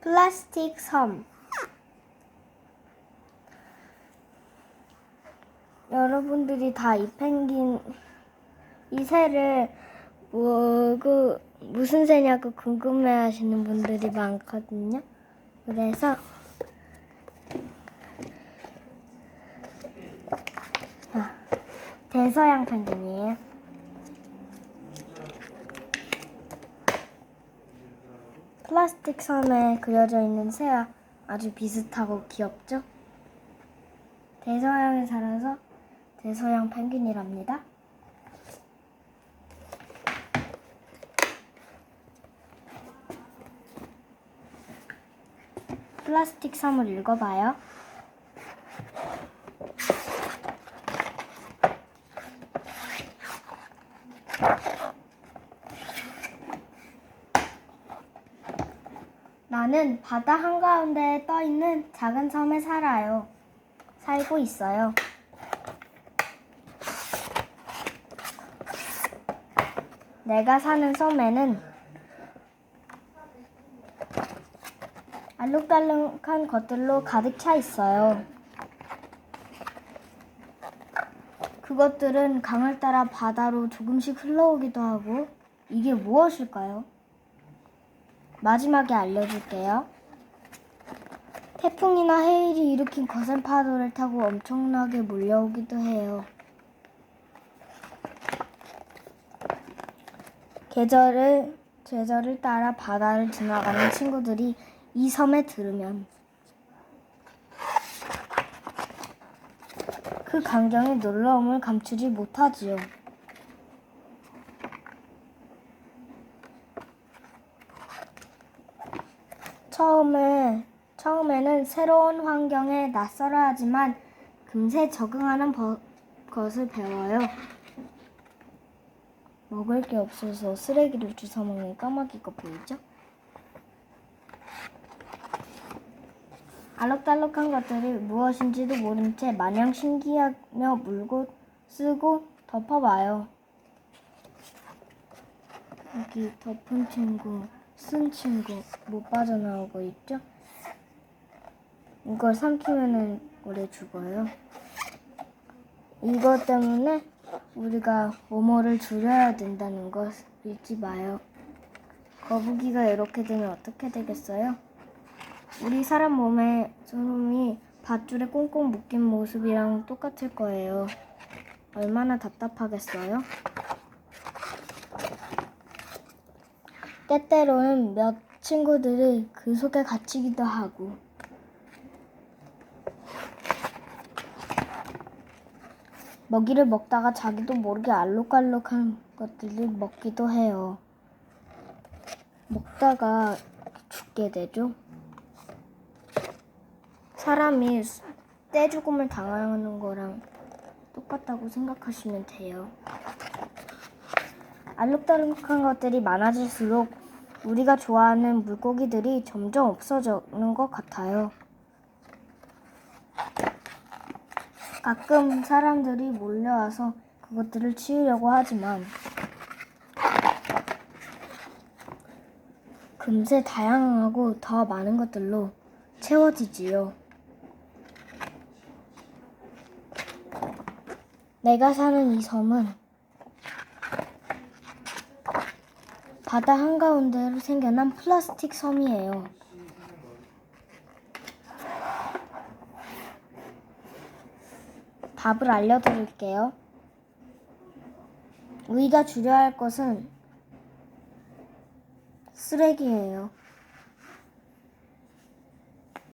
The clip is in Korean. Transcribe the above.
플라스틱 섬. 여러분들이 다 이 펭귄 이 새를 뭐그 무슨 새냐고 궁금해 하시는 분들이 많거든요. 그래서 자, 대서양 펭귄이에요. 플라스틱 섬에 그려져 있는 새와 아주 비슷하고 귀엽죠? 대서양에 살아서 대서양 펭귄이랍니다. 플라스틱 섬을 읽어봐요. 나는 바다 한가운데에 떠 있는 작은 섬에 살아요. 살고 있어요. 내가 사는 섬에는 알록달록한 것들로 가득 차 있어요. 그것들은 강을 따라 바다로 조금씩 흘러오기도 하고 이게 무엇일까요? 마지막에 알려줄게요. 태풍이나 해일이 일으킨 거센 파도를 타고 엄청나게 몰려오기도 해요. 계절을 계절을 따라 바다를 지나가는 친구들이 이 섬에 들으면 그 광경의 놀라움을 감추지 못하지요. 처음에 처음에는 새로운 환경에 낯설어 하지만 금세 적응하는 버- 것을 배워요. 먹을 게 없어서 쓰레기를 주워 먹는 까마귀가 보이죠? 알록달록한 것들이 무엇인지도 모른 채 마냥 신기하며 물고 쓰고 덮어봐요. 여기 덮은 친구, 쓴 친구 못 빠져나오고 있죠? 이걸 삼키면은 오래 죽어요. 이것 때문에 우리가 모모를 줄여야 된다는 것 잊지 마요. 거북이가 이렇게 되면 어떻게 되겠어요? 우리 사람 몸에 소름이 밧줄에 꽁꽁 묶인 모습이랑 똑같을 거예요. 얼마나 답답하겠어요? 때때로는 몇 친구들이 그 속에 갇히기도 하고 먹이를 먹다가 자기도 모르게 알록알록한 것들을 먹기도 해요. 먹다가 죽게 되죠. 사람이 떼죽음을 당하는 거랑 똑같다고 생각하시면 돼요. 알록달록한 것들이 많아질수록 우리가 좋아하는 물고기들이 점점 없어지는 것 같아요. 가끔 사람들이 몰려와서 그것들을 치우려고 하지만 금세 다양하고 더 많은 것들로 채워지지요. 내가 사는 이 섬은 바다 한가운데로 생겨난 플라스틱 섬이에요. 답을 알려드릴게요. 우리가 줄여야 할 것은 쓰레기예요.